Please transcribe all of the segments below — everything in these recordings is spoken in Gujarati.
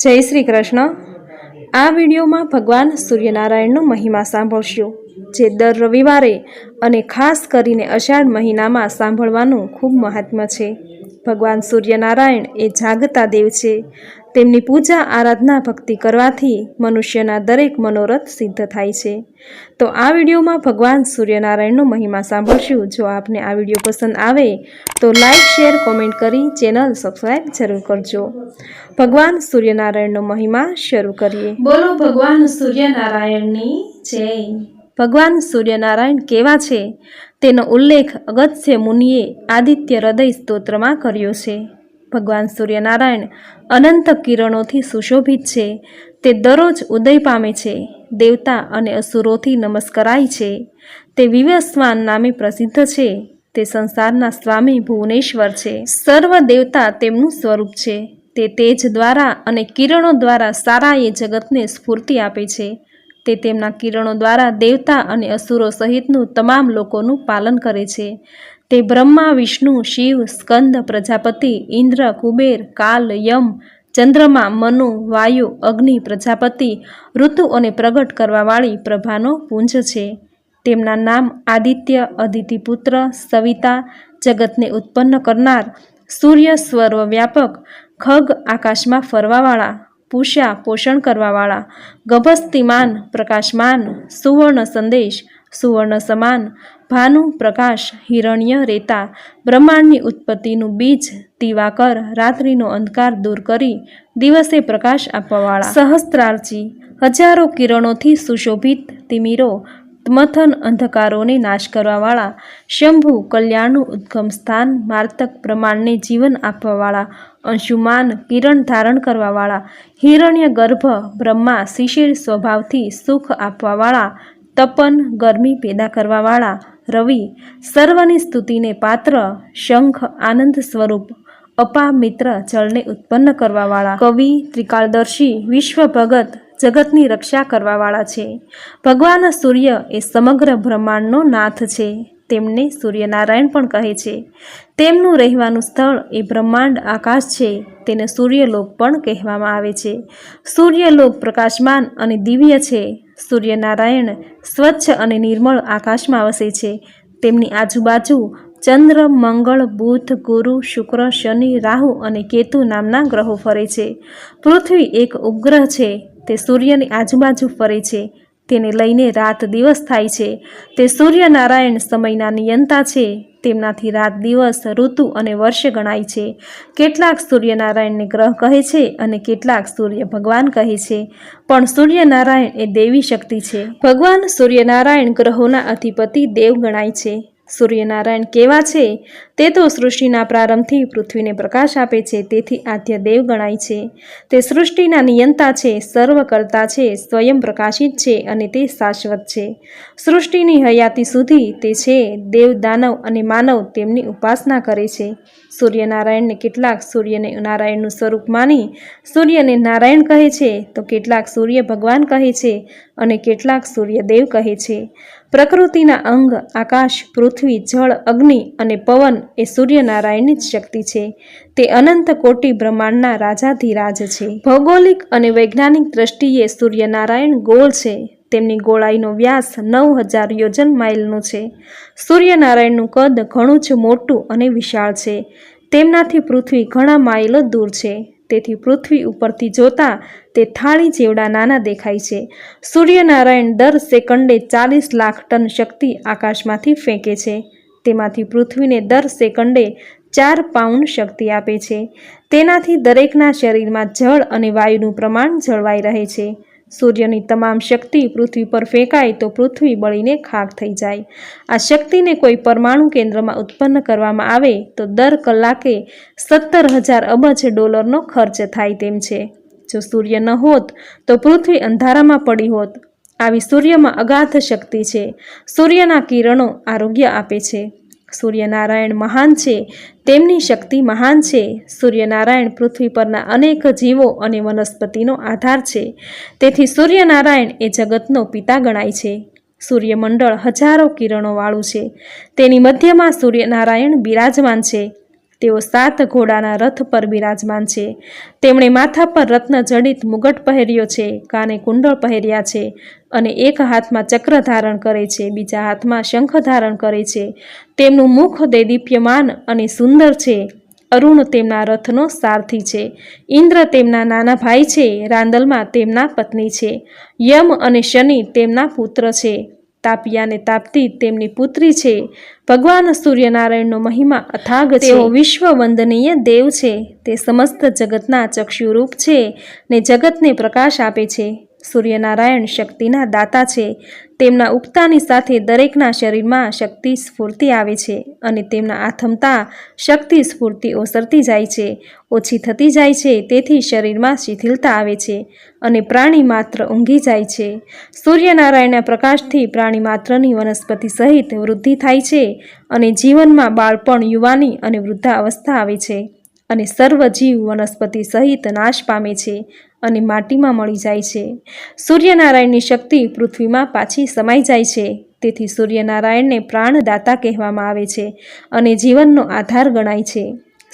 જય શ્રી કૃષ્ણ. આ વિડીયોમાં ભગવાન સૂર્યનારાયણનો મહિમા સાંભળશો, જે દર રવિવારે અને ખાસ કરીને અષાઢ મહિનામાં સાંભળવાનું ખૂબ મહાત્મ્ય છે. ભગવાન સૂર્યનારાયણ એ જાગતા દેવ છે. તેમની પૂજા, આરાધના, ભક્તિ કરવાથી મનુષ્યના દરેક મનોરથ સિદ્ધ થાય છે. તો આ વિડીયોમાં ભગવાન સૂર્યનારાયણનો મહિમા સાંભળશું. જો આપને આ વીડિયો પસંદ આવે તો લાઇક શેર, કોમેન્ટ કરી ચેનલ સબસ્ક્રાઈબ જરૂર કરજો. ભગવાન સૂર્યનારાયણનો મહિમા શરૂ કરીએ. બોલો ભગવાન સૂર્યનારાયણની જય. ભગવાન સૂર્યનારાયણ કેવા છે? તેનો ઉલ્લેખ અગત્ય મુનિએ આદિત્ય હૃદય સ્તોત્રમાં કર્યો છે. ભગવાન સૂર્યનારાયણ અનંત કિરણોથી સુશોભિત છે. તે દરરોજ ઉદય પામે છે, દેવતા અને અસુરોથી નમસ્કરાય છે. તે વિવસ્વાન નામે પ્રસિદ્ધ છે. તે સંસારના સ્વામી ભુવનેશ્વર છે. સર્વ દેવતા તેમનું સ્વરૂપ છે. તે તેજ દ્વારા અને કિરણો દ્વારા સારા એ જગતને સ્ફૂર્તિ આપે છે. તે તેમના કિરણો દ્વારા દેવતા અને અસુરો સહિતનું તમામ લોકોનું પાલન કરે છે. તે બ્રહ્મા, વિષ્ણુ, શિવ, સ્કંદ, પ્રજાપતિ, ઇન્દ્ર, કુબેર, કાલ, યમ, ચંદ્રમા, મનુ, વાયુ, અગ્નિ, પ્રજાપતિ ઋતુઓને પ્રગટ કરવાવાળી પ્રભાનો પુંજ છે. તેમના નામ આદિત્ય, અદિતિપુત્ર, સવિતા, જગતને ઉત્પન્ન કરનાર સૂર્ય સ્વર્વ વ્યાપક ખગ આકાશમાં ફરવાવાળા પૂષા પોષણ કરવાવાળા. ગભસ્તિમાન, પ્રકાશમાન, સુવર્ણ સંદેશ, સુવર્ણ સમાન, ભાનુ, પ્રકાશ, હિરણ્ય, રેતા, બ્રહ્માંડની ઉત્પત્તિનું બીજ દિવાકર રાત્રિનો અંધકાર દૂર કરી, દિવસે પ્રકાશ આપવાવાળા. સહસ્ત્રાર્ચી હજારો કિરણોથી સુશોભિત તિમિરો મથન અંધકારોને નાશ કરવાવાળા, શંભુ કલ્યાણનું ઉદ્ગમ સ્થાન, માર્તક પ્રમાણને જીવન આપવાવાળા, અંશુમાન કિરણ ધારણ કરવાવાળા, હિરણ્ય ગર્ભ બ્રહ્મા શિશિર સ્વભાવથી સુખ આપવાવાળા, તપન ગરમી પેદા કરવાવાળા, રવિ સર્વની સ્તુતિને પાત્ર, શંખ આનંદ સ્વરૂપ, અપા મિત્ર જળને ઉત્પન્ન કરવાવાળા, કવિ ત્રિકાળદર્શી વિશ્વ ભગત જગતની રક્ષા કરવાવાળા છે. ભગવાન સૂર્ય એ સમગ્ર બ્રહ્માંડનો નાથ છે, તેમને સૂર્યનારાયણ પણ કહે છે. તેમનું રહેવાનું સ્થળ એ બ્રહ્માંડ આકાશ છે, તેને સૂર્યલોક પણ કહેવામાં આવે છે. સૂર્યલોક પ્રકાશમાન અને દિવ્ય છે, સૂર્યનારાયણ સ્વચ્છ અને નિર્મળ આકાશમાં વસે છે. તેમની આજુબાજુ ચંદ્ર, મંગળ, બુધ, ગુરુ, શુક્ર, શનિ, રાહુ અને કેતુ નામના ગ્રહો ફરે છે. પૃથ્વી એક ઉપગ્રહ છે તે સૂર્યની આજુબાજુ ફરે છે. તેને લઈને રાત દિવસ થાય છે. તે સૂર્યનારાયણ સમયના નિયંતા છે. તેમનાથી રાત દિવસ ઋતુ અને વર્ષ ગણાય છે. કેટલાક સૂર્યનારાયણને ગ્રહ કહે છે અને કેટલાક સૂર્ય ભગવાન કહે છે. પણ સૂર્યનારાયણ એ દેવી શક્તિ છે. ભગવાન સૂર્યનારાયણ ગ્રહોના અધિપતિ દેવ ગણાય છે. સૂર્યનારાયણ કેવા છે તે તો સૃષ્ટિના પ્રારંભથી પૃથ્વીને પ્રકાશ આપે છે, તેથી આદ્ય દેવ ગણાય છે. તે સૃષ્ટિના નિયંતા છે સર્વકર્તા છે, સ્વયં પ્રકાશિત છે અને તે શાશ્વત છે. સૃષ્ટિની હયાતી સુધી તે છે, દેવ દાનવ અને માનવ તેમની ઉપાસના કરે છે. સૂર્યનારાયણને કેટલાક સૂર્યને નારાયણનું સ્વરૂપ માની સૂર્યને નારાયણ કહે છે, તો કેટલાક સૂર્ય ભગવાન કહે છે અને કેટલાક સૂર્યદેવ કહે છે. પ્રકૃતિના અંગ, આકાશ, પૃથ્વી, જળ, અગ્નિ અને પવન એ સૂર્યનારાયણની જ શક્તિ છે. તે અનંત કોટી બ્રહ્માંડના રાજાધિરાજ છે. ભૌગોલિક અને વૈજ્ઞાનિક દ્રષ્ટિએ સૂર્યનારાયણ ગોળ છે. તેમની ગોળાઈનો વ્યાસ નવ હજાર યોજન માઇલનો છે. સૂર્યનારાયણનું કદ ઘણું જ મોટું અને વિશાળ છે. તેમનાથી પૃથ્વી ઘણા માઇલો દૂર છે. તેથી પૃથ્વી ઉપરથી જોતા તે થાળી જેવડા નાના દેખાય છે. સૂર્યનારાયણ દર સેકન્ડે ચાલીસ લાખ ટન શક્તિ આકાશમાંથી ફેંકે છે. તેમાંથી પૃથ્વીને દર સેકન્ડે ચાર પાઉન્ડ શક્તિ આપે છે. તેનાથી દરેકના શરીરમાં જળ અને વાયુનું પ્રમાણ જળવાઈ રહે છે. સૂર્યની તમામ શક્તિ પૃથ્વી પર ફેંકાય તો પૃથ્વી બળીને ખાક થઈ જાય. આ શક્તિને કોઈ પરમાણુ કેન્દ્રમાં ઉત્પન્ન કરવામાં આવે તો દર કલાકે સત્તર હજાર અબજ ડોલરનો ખર્ચ થાય તેમ છે. જો સૂર્ય ન હોત તો પૃથ્વી અંધારામાં પડી હોત. આવી સૂર્યમાં અગાધ શક્તિ છે. સૂર્યના કિરણો આરોગ્ય આપે છે. સૂર્યનારાયણ મહાન છે, તેમની શક્તિ મહાન છે. સૂર્યનારાયણ પૃથ્વી પરના અનેક જીવો અને વનસ્પતિનો આધાર છે. તેથી સૂર્યનારાયણ એ જગતનો પિતા ગણાય છે. સૂર્યમંડળ હજારો કિરણોવાળું છે. તેની મધ્યમાં સૂર્યનારાયણ બિરાજમાન છે. તેઓ સાત ઘોડાના રથ પર બિરાજમાન છે. તેમણે માથા પર રત્ન જડિત મુગટ પહેર્યો છે, કાને કુંડળ પહેર્યા છે. અને એક હાથમાં ચક્ર ધારણ કરે છે, બીજા હાથમાં શંખ ધારણ કરે છે. તેમનું મુખ દેદીપ્યમાન અને સુંદર છે. અરુણ તેમના રથનો સારથી છે. ઇન્દ્ર તેમના નાના ભાઈ છે. રાંદલમાં તેમના પત્ની છે. યમ અને શનિ તેમના પુત્ર છે. તાપિયા તાપતી તેમની પુત્રી છે. ભગવાન સૂર્યનારાયણનો મહિમા અથાગ તેઓ વિશ્વ વંદનીય દેવ છે. તે સમસ્ત જગતના ચક્ષુરૂપ છે ને જગતને પ્રકાશ આપે છે. સૂર્યનારાયણ શક્તિના દાતા છે. તેમના ઉગતાની સાથે દરેકના શરીરમાં શક્તિ સ્ફૂર્તિ આવે છે અને તેમના આથમતા શક્તિ સ્ફૂર્તિ ઓસરતી જાય છે. ઓછી થતી જાય છે, તેથી શરીરમાં શિથિલતા આવે છે અને પ્રાણી માત્ર ઊંઘી જાય છે. સૂર્યનારાયણના પ્રકાશથી પ્રાણી માત્રની વનસ્પતિ સહિત વૃદ્ધિ થાય છે અને જીવનમાં બાળપણ, યુવાની અને વૃદ્ધાવસ્થા આવે છે અને સર્વ જીવ વનસ્પતિ સહિત નાશ પામે છે. અને માટીમાં મળી જાય છે. સૂર્યનારાયણની શક્તિ પૃથ્વીમાં પાછી સમાઈ જાય છે. તેથી સૂર્યનારાયણને પ્રાણદાતા કહેવામાં આવે છે અને જીવનનો આધાર ગણાય છે.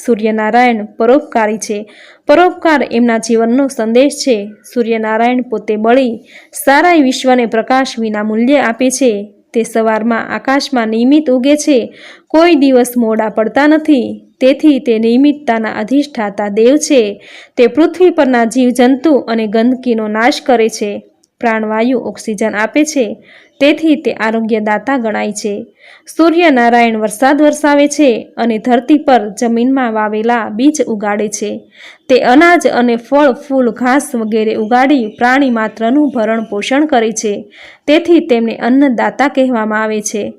સૂર્યનારાયણ પરોપકારી છે. પરોપકાર એમના જીવનનો સંદેશ છે. સૂર્યનારાયણ પોતે બળી સારા વિશ્વને પ્રકાશ વિના મૂલ્ય આપે છે. તે સવારમાં આકાશમાં નિયમિત ઉગે છે. કોઈ દિવસ મોડા પડતા નથી. તેથી તે નિયમિતતાના અધિષ્ઠાતા દેવ છે. તે પૃથ્વી પરના જીવજંતુ અને ગંદકીનો નાશ કરે છે. પ્રાણવાયુ ઓક્સિજન આપે છે. તેથી તે આરોગ્યદાતા ગણાય છે. સૂર્યનારાયણ વરસાદ વરસાવે છે અને ધરતી પર જમીનમાં વાવેલા બીજ ઉગાડે છે. તે અનાજ અને ફળ, ફૂલ, ઘાસ વગેરે ઉગાડી પ્રાણી માત્રનું ભરણ પોષણ કરે છે. તેથી તેમને અન્નદાતા કહેવામાં આવે છે.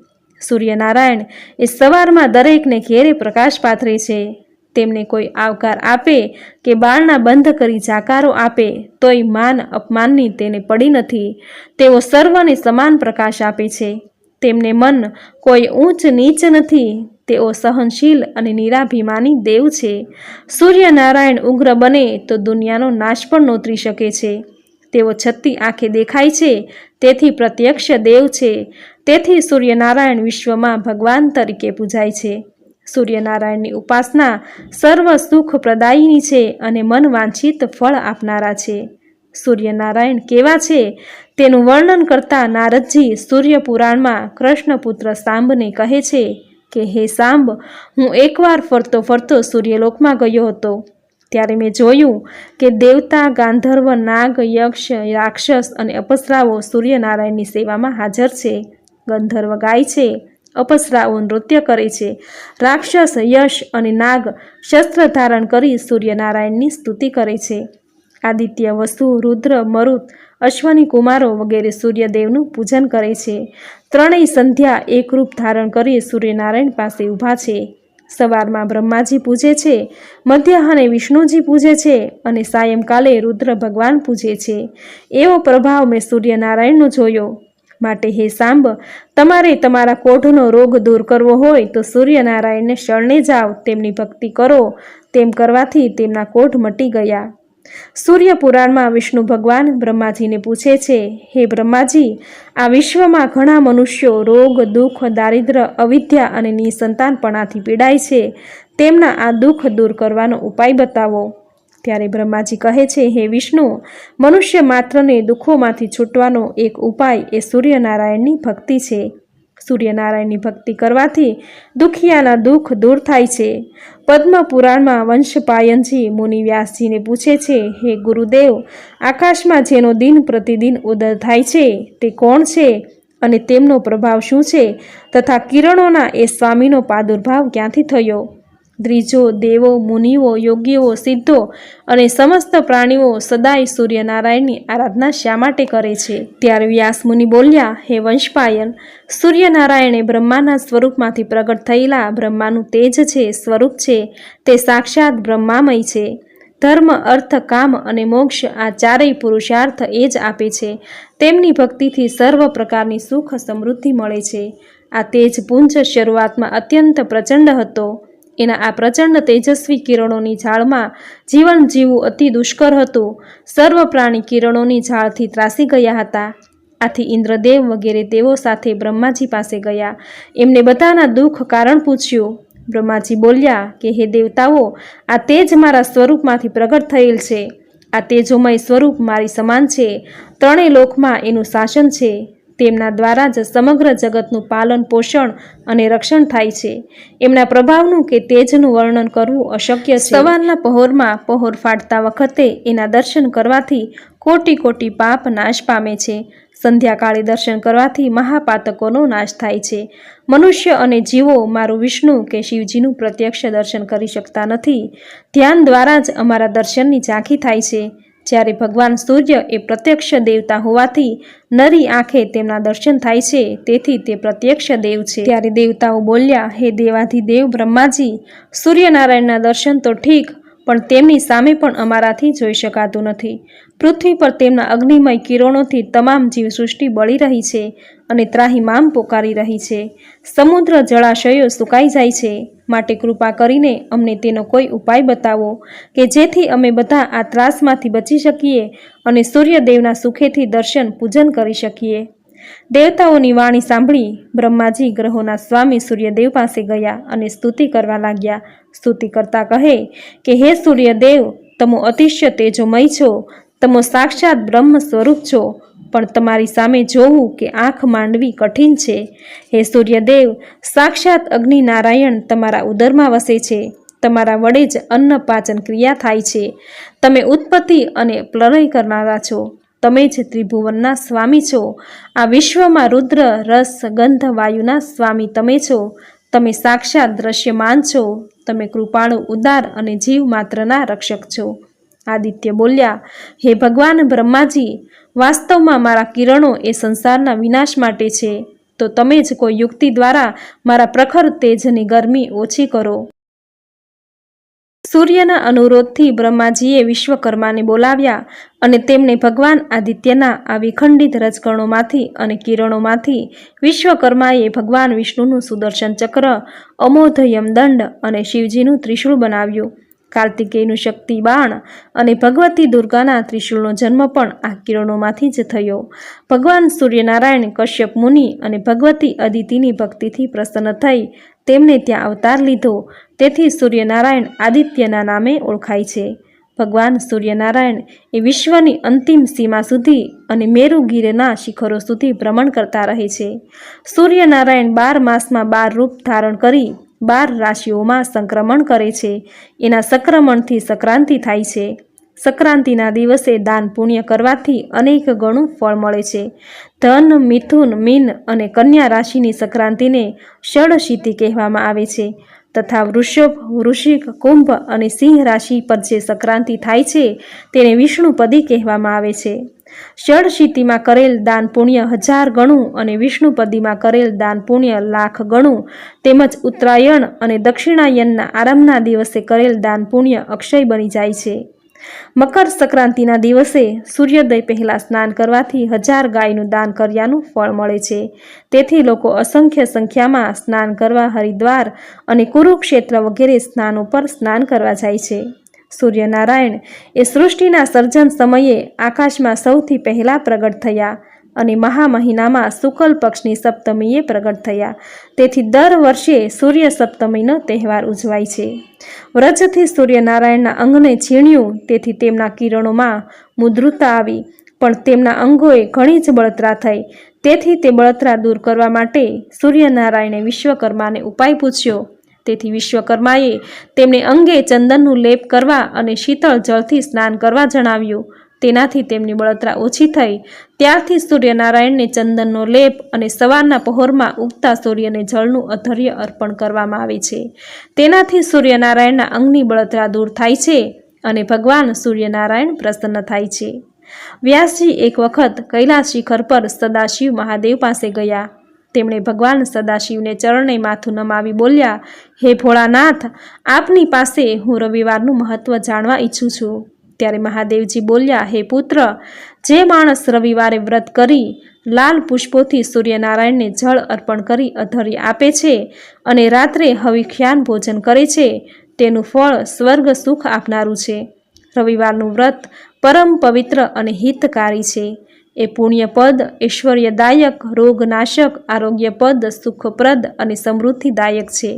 સૂર્યનારાયણ એ સવારમાં દરેકને ઘેરે પ્રકાશ પાથરે છે. તેમને કોઈ આવકાર આપે કે બારણા બંધ કરી જાકારો આપે, તોય માન અપમાનની તેને પડી નથી. તેઓ સર્વને સમાન પ્રકાશ આપે છે. તેમને મન કોઈ ઊંચ નીચ નથી. તેઓ સહનશીલ અને નિરાભિમાની દેવ છે. સૂર્યનારાયણ ઉગ્ર બને તો દુનિયાનો નાશ પણ નોતરી શકે છે. તેઓ છત્તી આંખે દેખાય છે. તેથી પ્રત્યક્ષ દેવ છે. તેથી સૂર્યનારાયણ વિશ્વમાં ભગવાન તરીકે પૂજાય છે. સૂર્યનારાયણની ઉપાસના સર્વ સુખ પ્રદાયીની છે અને મન વાંછિત ફળ આપનારા છે. સૂર્યનારાયણ કેવા છે? તેનું વર્ણન કરતા નારદજી સૂર્યપુરાણમાં કૃષ્ણપુત્ર સાંબને કહે છે કે, હે સાંબ, હું એકવાર ફરતો ફરતો સૂર્યલોકમાં ગયો હતો. ત્યારે મેં જોયું કે દેવતા, ગાંધર્વ, નાગ, યક્ષ, રાક્ષસ અને અપસરાઓ સૂર્યનારાયણની સેવામાં હાજર છે. ગંધર્વ ગાય છે. અપસરાઓ નૃત્ય કરે છે. રાક્ષસ યશ અને નાગ શસ્ત્ર ધારણ કરી સૂર્યનારાયણની સ્તુતિ કરે છે. આદિત્ય, વસુ, રુદ્ર, મરુત, અશ્વની કુમારો વગેરે સૂર્યદેવનું પૂજન કરે છે. ત્રણેય સંધ્યા એકરૂપ ધારણ કરી સૂર્યનારાયણ પાસે ઊભા છે. સવારમાં બ્રહ્માજી પૂજે છે, મધ્યાહને વિષ્ણુજી પૂજે છે અને સાયંકાલે રુદ્ર ભગવાન પૂજે છે. એવો પ્રભાવ મેં સૂર્યનારાયણનો જોયો. માટે હે સાંબ તમારે તમારા કોઢનો રોગ દૂર કરવો હોય તો સૂર્યનારાયણને શરણે જાઓ, તેમની ભક્તિ કરો. તેમ કરવાથી તેમના કોઢ મટી ગયા. સૂર્યપુરાણમાં વિષ્ણુ ભગવાન બ્રહ્માજીને પૂછે છે, હે બ્રહ્માજી, આ વિશ્વમાં ઘણા મનુષ્યો રોગ, દુઃખ દારિદ્ર અવિદ્યા અને નિસંતાનપણાથી પીડાય છે. તેમના આ દુઃખ દૂર કરવાનો ઉપાય બતાવો. ત્યારે બ્રહ્માજી કહે છે, હે વિષ્ણુ, મનુષ્ય માત્રને દુઃખોમાંથી છૂટવાનો એક ઉપાય એ સૂર્યનારાયણની ભક્તિ છે. સૂર્યનારાયણની ભક્તિ કરવાથી દુખિયાના દુઃખ દૂર થાય છે. પદ્મ પુરાણમાં વંશપાયનજી મુનિ વ્યાસજીને પૂછે છે, હે ગુરુદેવ, આકાશમાં જેનો દિન પ્રતિદિન ઉદર થાય છે, તે કોણ છે અને તેમનો પ્રભાવ શું છે? તથા કિરણોના એ સ્વામીનો પ્રાદુર્ભાવ ક્યાંથી થયો? દ્વિજો દેવો, મુનિઓ, યોગીઓ, સિદ્ધો અને સમસ્ત પ્રાણીઓ સદાય સૂર્યનારાયણની આરાધના શા માટે કરે છે? ત્યારે વ્યાસ મુનિ બોલ્યા, હે વંશપાયન, સૂર્યનારાયણે બ્રહ્માના સ્વરૂપમાંથી પ્રગટ થયેલા બ્રહ્માનું તેજ છે, સ્વરૂપ છે, તે સાક્ષાત બ્રહ્મામય છે. ધર્મ, અર્થ, કામ અને મોક્ષ આ ચારેય પુરુષાર્થ એ જ આપે છે. તેમની ભક્તિથી સર્વ પ્રકારની સુખ સમૃદ્ધિ મળે છે. આ તેજ પુંજ શરૂઆતમાં અત્યંત પ્રચંડ હતો. એના આ પ્રચંડ તેજસ્વી કિરણોની ઝાડમાં જીવન જીવવું અતિ દુષ્કર હતું. સર્વ પ્રાણી કિરણોની ઝાડથી ત્રાસી ગયા હતા. આથી ઇન્દ્રદેવ વગેરે દેવો સાથે બ્રહ્માજી પાસે ગયા. એમને બધાના દુઃખ કારણ પૂછ્યું. બ્રહ્માજી બોલ્યા કે, હે દેવતાઓ, આ તેજ મારા સ્વરૂપમાંથી પ્રગટ થયેલ છે. આ તેજોમય સ્વરૂપ મારી સમાન છે. ત્રણેય લોકમાં એનું શાસન છે. તેમના દ્વારા જ સમગ્ર જગતનું પાલન, પોષણ અને રક્ષણ થાય છે. એમના પ્રભાવનું કે તેજનું વર્ણન કરવું અશક્ય છે. સવારના પહોરમાં પહોર ફાટતા વખતે એના દર્શન કરવાથી કોટી કોટી પાપ નાશ પામે છે. સંધ્યાકાળે દર્શન કરવાથી મહાપાતકોનો નાશ થાય છે. મનુષ્ય અને જીવો મારું વિષ્ણુ કે શિવજીનું પ્રત્યક્ષ દર્શન કરી શકતા નથી. ધ્યાન દ્વારા જ અમારા દર્શનની ઝાંખી થાય છે. જ્યારે ભગવાન સૂર્ય એ પ્રત્યક્ષ દેવતા હોવાથી નરી આંખે તેમના દર્શન થાય છે, તેથી તે પ્રત્યક્ષ દેવ છે. ત્યારે દેવતાઓ બોલ્યા, હે દેવાધિદેવ બ્રહ્માજી, સૂર્યનારાયણના દર્શન તો ઠીક પણ તેમની સામે પણ અમારાથી જોઈ શકાતું નથી. પૃથ્વી પર તેમના અગ્નિમય કિરણોથી તમામ જીવસૃષ્ટિ બળી રહી છે અને ત્રાહીમામ પોકારી રહી છે. સમુદ્ર જળાશયો સુકાઈ જાય છે. માટે કૃપા કરીને અમને તેનો કોઈ ઉપાય બતાવો કે જેથી અમે બધા આ ત્રાસમાંથી બચી શકીએ અને સૂર્યદેવના સુખેથી દર્શન પૂજન કરી શકીએ. દેવતાઓની વાણી સાંભળી બ્રહ્માજી ગ્રહોના સ્વામી સૂર્યદેવ પાસે ગયા અને સ્તુતિ કરવા લાગ્યા. સ્તુતિ કરતા કહે કે, હે સૂર્યદેવ, તમો અતિશય તેજોમય છો, તમો સાક્ષાત બ્રહ્મ સ્વરૂપ છો, પણ તમારી સામે જોવું કે આંખ માંડવી કઠિન છે. હે સૂર્યદેવ, સાક્ષાત અગ્નિ નારાયણ તમારા ઉદરમાં વસે છે. તમારા વડે જ અન્ન પાચન ક્રિયા થાય છે. તમે ઉત્પત્તિ અને પ્રલય કરનારા છો. તમે જ ત્રિભુવનના સ્વામી છો, આ વિશ્વમાં રુદ્ર, રસ, ગંધ, વાયુના સ્વામી તમે છો. તમે સાક્ષાત દ્રશ્યમાન છો. તમે કૃપાળુ, ઉદાર અને જીવ માત્રના રક્ષક છો. આદિત્ય બોલ્યા, હે ભગવાન બ્રહ્માજી, વાસ્તવમાં મારા કિરણો એ સંસારના વિનાશ માટે છે. તો તમે જ કોઈ યુક્તિ દ્વારા મારા પ્રખર તેજની ગરમી ઓછી કરો. સૂર્યના અનુરોધથી બ્રહ્માજીએ વિશ્વકર્માને બોલાવ્યા અને તેમણે ભગવાન આદિત્યના આ વિખંડિત રજકણોમાંથી અને કિરણોમાંથી વિશ્વકર્માએ ભગવાન વિષ્ણુનું સુદર્શન ચક્ર અમોધ યમદંડ અને શિવજીનું ત્રિશૂળ બનાવ્યું. કાર્તિકેયનું શક્તિ બાણ અને ભગવતી દુર્ગાના ત્રિશૂળનો જન્મ પણ આ કિરણોમાંથી જ થયો. ભગવાન સૂર્યનારાયણ, કશ્યપ મુનિ અને ભગવતી અદિતિની ભક્તિથી પ્રસન્ન થઈ તેમને ત્યાં અવતાર લીધો. તેથી સૂર્યનારાયણ આદિત્યના નામે ઓળખાય છે. ભગવાન સૂર્યનારાયણ એ વિશ્વની અંતિમ સીમા સુધી અને મેરુગીરના શિખરો સુધી ભ્રમણ કરતા રહે છે. સૂર્યનારાયણ બાર માસમાં બાર રૂપ ધારણ કરી બાર રાશિઓમાં સંક્રમણ કરે છે. એના સંક્રમણથી સંક્રાંતિ થાય છે. સંક્રાંતિના દિવસે દાન પુણ્ય કરવાથી અનેક ગણું ફળ મળે છે. ધન, મિથુન, મીન અને કન્યા રાશિની સંક્રાંતિને ષડશીતિ કહેવામાં આવે છે. તથા વૃષભ, વૃશ્ચિક, કુંભ અને સિંહ રાશિ પર જે સંક્રાંતિ થાય છે તેને વિષ્ણુપદી કહેવામાં આવે છે. ષડશીતિમાં કરેલ દાન પુણ્ય હજાર ગણું અને વિષ્ણુપદીમાં કરેલ દાન પુણ્ય લાખ ગણું. તેમજ ઉત્તરાયણ અને દક્ષિણાયનના આરંભના દિવસે કરેલ દાન પુણ્ય અક્ષય બની જાય છે. મકર સંક્રાંતિના દિવસે સૂર્યોદય પહેલાં સ્નાન કરવાથી હજાર ગાયનું દાન કર્યાનું ફળ મળે છે. તેથી લોકો અસંખ્ય સંખ્યામાં સ્નાન કરવા હરિદ્વાર અને કુરુક્ષેત્ર વગેરે સ્નાનો પર સ્નાન કરવા જાય છે. સૂર્યનારાયણ એ સૃષ્ટિના સર્જન સમયે આકાશમાં સૌથી પહેલાં પ્રગટ થયા. અને મહા મહિનામાં શુકલ પક્ષની સપ્તમીએ પ્રગટ થયા. તેથી દર વર્ષે સૂર્ય સપ્તમીનો તહેવાર ઉજવાય છે. વ્રજથી સૂર્યનારાયણના અંગને છીણ્યું, તેથી તેમના કિરણોમાં મુદ્રુતા આવી. પણ તેમના અંગોએ ઘણી જ બળતરા થઈ. તેથી તે બળતરા દૂર કરવા માટે સૂર્યનારાયણે વિશ્વકર્માને ઉપાય પૂછ્યો. તેથી વિશ્વકર્માએ તેમને અંગે ચંદનનું લેપ કરવા અને શીતળ જળથી સ્નાન કરવા જણાવ્યું. તેનાથી તેમની બળતરા ઓછી થઈ. ત્યારથી સૂર્યનારાયણને ચંદનનો લેપ અને સવારના પહોરમાં ઉગતા સૂર્યને જળનું અધર્ય અર્પણ કરવામાં આવે છે. તેનાથી સૂર્યનારાયણના અંગની બળતરા દૂર થાય છે અને ભગવાન સૂર્યનારાયણ પ્રસન્ન થાય છે. વ્યાસજી એક વખત કૈલાસ શિખર પર સદાશિવ મહાદેવ પાસે ગયા. તેમણે ભગવાન સદાશિવને ચરણે માથું નમાવી બોલ્યા, હે ભોળાનાથ, આપની પાસે હું રવિવારનું મહત્વ જાણવા ઈચ્છું છું. ત્યારે મહાદેવજી બોલ્યા, હે પુત્ર, જે માણસ રવિવારે વ્રત કરી લાલ પુષ્પોથી સૂર્યનારાયણને જળ અર્પણ કરી અધર્ય આપે છે અને રાત્રે હવિખ્યાન ભોજન કરે છે, તેનું ફળ સ્વર્ગ સુખ આપનારું છે. રવિવારનું વ્રત પરમ પવિત્ર અને હિતકારી છે. એ પુણ્યપદ ઐશ્વર્યદાયક, રોગનાશક, આરોગ્યપદ, સુખપ્રદ અને સમૃદ્ધિદાયક છે.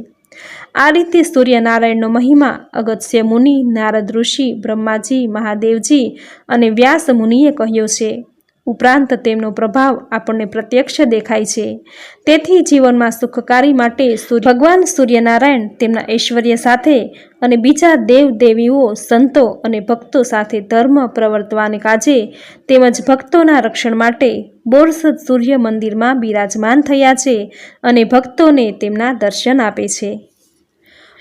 આ રીતે સૂર્યનારાયણનો મહિમા અગત્ય મુનિ, નારદ ઋષિ, બ્રહ્માજી, મહાદેવજી અને વ્યાસ મુનિએ કહ્યો છે. ઉપરાંત તેમનો પ્રભાવ આપણને પ્રત્યક્ષ દેખાય છે. તેથી જીવનમાં સુખકારી માટે ભગવાન સૂર્યનારાયણ તેમના ઐશ્વર્ય સાથે અને બીજા દેવ દેવીઓ સંતો અને ભક્તો સાથે ધર્મ પ્રવર્તવાને કાજે તેમજ ભક્તોના રક્ષણ માટે બોરસદ સૂર્ય મંદિરમાં બિરાજમાન થયા છે અને ભક્તોને તેમના દર્શન આપે છે.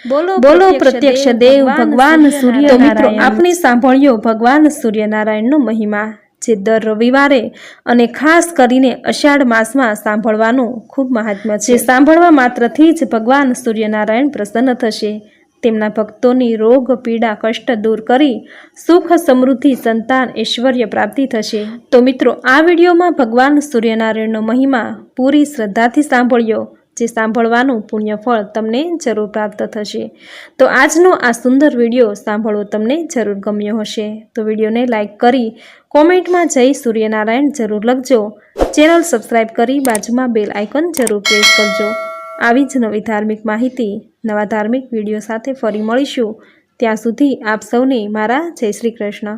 બોલો બોલો પ્રત્યક્ષ દેવ ભગવાન સૂર્ય મિત્રો આપણે સાંભળ્યો ભગવાન સૂર્યનારાયણનો મહિમા. જે દર રવિવારે અને ખાસ કરીને અષાઢ માસમાં સાંભળવાનું ખૂબ મહાત્મ્ય છે. સાંભળવા માત્રથી જ ભગવાન સૂર્યનારાયણ પ્રસન્ન થશે. તેમના ભક્તોની રોગ પીડા કષ્ટ દૂર કરી સુખ સમૃદ્ધિ સંતાન ઐશ્વર્ય પ્રાપ્તિ થશે. તો મિત્રો આ વિડીયોમાં ભગવાન સૂર્યનારાયણનો મહિમા પૂરી શ્રદ્ધાથી સાંભળ્યો. જે સાંભળવાનું પુણ્ય ફળ તમને જરૂર પ્રાપ્ત થશે. તો આજનો આ સુંદર વીડિયો સાંભળવો તમને જરૂર ગમ્યો હશે. તો વિડીયોને લાઇક કરી કોમેન્ટમાં જય સૂર્યનારાયણ જરૂર લખજો. ચેનલ સબસ્ક્રાઈબ કરી બાજુમાં બેલ આઇકન જરૂર પ્રેસ કરજો. આવી જ નવી ધાર્મિક માહિતી, નવા ધાર્મિક વીડિયો સાથે ફરી મળીશું. ત્યાં સુધી આપ સૌને મારા જય શ્રી કૃષ્ણ.